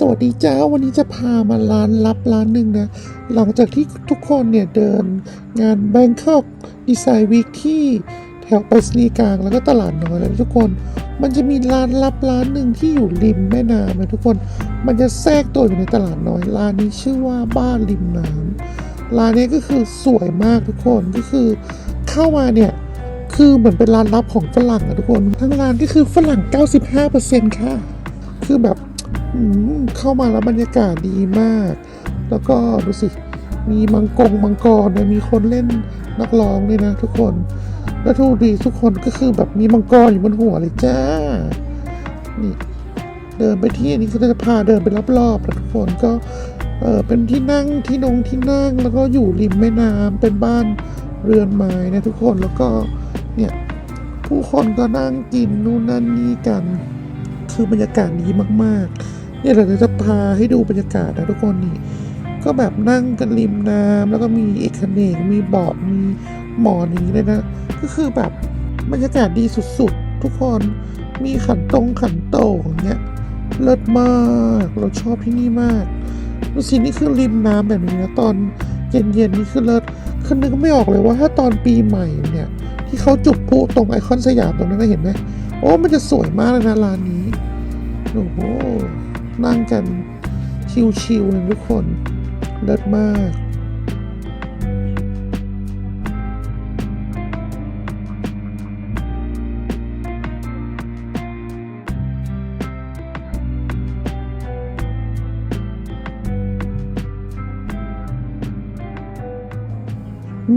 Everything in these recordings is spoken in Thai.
สวัสดีจ้าวันนี้จะพามาร้านลับร้านหนึ่งนะ หลังจากที่ทุกคนเนี่ยเดินงาน Bangkok Design Week ที่แถวไปรษณีกลางแล้วก็ตลาดน้อยแล้วทุกคน มันจะมีร้านลับร้านหนึ่งที่อยู่ริมแม่น้ำนะทุกคน มันจะแทรกตัวอยู่ในตลาดน้อย ร้านนี้ชื่อว่าบ้านริมน้ำร้านนี้ก็คือสวยมากทุกคนก็คือเข้ามาเนี่ยคือเหมือนเป็นร้านลับของฝรั่งอะทุกคน ทั้งร้านก็คือฝรั่ง 95%ค่ะ คือแบบ เข้ามาแล้วบรรยากาศดีมาก แล้วก็ดูสิ มีมังกงมังกรเนี่ยมีคนเล่นนักร้องด้วยนะทุกคน แล้วทุกดีทุกคนก็คือแบบมีมังกรอยู่บนหัวเลยจ้า นี่เดินไปที่อันนี้ก็จะพาเดินไปรอบๆนะทุกคนก็เออเป็นที่นั่งที่นงที่นั่งแล้วก็อยู่ริมแม่น้ำเป็นบ้านเรือนไม้นะทุกคนแล้วก็เนี่ยผู้คนก็นั่งกินนู่นนั่นนี่กัน คือบรรยากาศดีมากๆ เนี่ยเราจะพาให้ดูบรรยากาศนะทุกคนนี่ ก็แบบนั่งกันริมน้ำแล้วก็มีเอกเนกมีเบาะมีหมอนอย่างนี้เลยนะ ก็คือแบบบรรยากาศดีสุดๆ ทุกคนมีขันตรงขันโตอย่างเงี้ยเลิศมากเราชอบที่นี่มากดูสินี่คือริมน้ำแบบนี้นะตอนเย็นๆนี่คือเลิศคือนึกไม่ออกเลยว่าถ้าตอนปีใหม่เนี่ยที่เขาจุดพลุตรงไอคอนสยามตรงนั้นเห็นไหมโอ้ มันจะสวยมากเลยนะร้านนี้ โอ้โห นั่งกัน ชิวๆเลยทุกคนเลิศมาก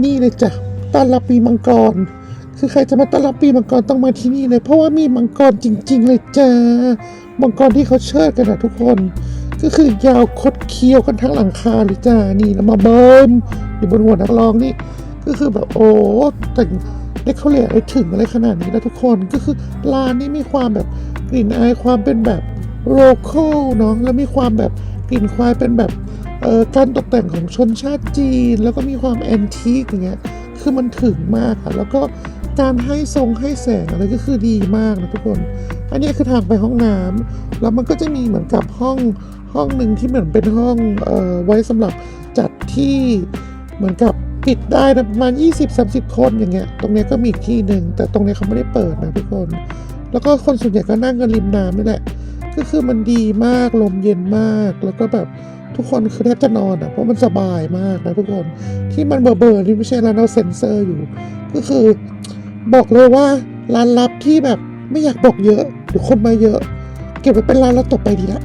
นี่เลยจ้ะต้อนรับปีมังกร คือใครจะมาต้อนรับปีมังกรต้องมาที่นี่เลย เพราะว่ามีมังกรจริง ๆ เลยจ้า มังกรที่เขาเชิดกันนะทุกคน ก็คือยาวคดเคี้ยวกันทั้งหลังคาเลยจ้า นี่แล้วมาเบิ้มอยู่บนหัวนักร้องนี่ ก็คือแบบโอ้แต่งเด็กเขาเรียกอะไรถึงอะไรขนาดนี้แล้วทุกคน ก็คือร้านนี้มีความแบบกลิ่นอายความเป็นแบบโลคอลเนาะแล้วมีความแบบกลิ่นควายเป็นแบบเอ่อการตกแต่งของชนชาติจีน แล้วก็มีความแอนทีคอย่างเงี้ย คือมันถึงมากค่ะ แล้วก็ การให้ทรงให้แสงอะไรก็คือดีมากนะทุกคน อันนี้คือทางไปห้องน้ำแล้วมันก็จะมีเหมือนกับห้องห้องหนึ่งที่เหมือนเป็นห้องเอ่อไว้สำหรับจัดที่เหมือนกับปิดได้นะประมาณ 20-30 คนอย่างเงี้ย ตรงนี้ก็มีอีกที่หนึ่งแต่ตรงนี้เขาไม่ได้เปิดนะทุกคน แล้วก็คนส่วนใหญ่ก็นั่งกันริมน้ำนี่แหละ ก็คือมันดีมากลมเย็นมาก แล้วก็แบบทุกคนคือแทบจะนอนอะเพราะมันสบายมากนะทุกคน ที่มันเบอร์เบอร์ที่ไม่ใช่ร้านเอาเซ็นเซอร์อยู่ ก็คือ บอกเลยว่าร้านลับที่แบบไม่อยากบอกเยอะเดี๋ยวคนมาเยอะ เก็บไว้เป็นร้านลับต่อไปดีละ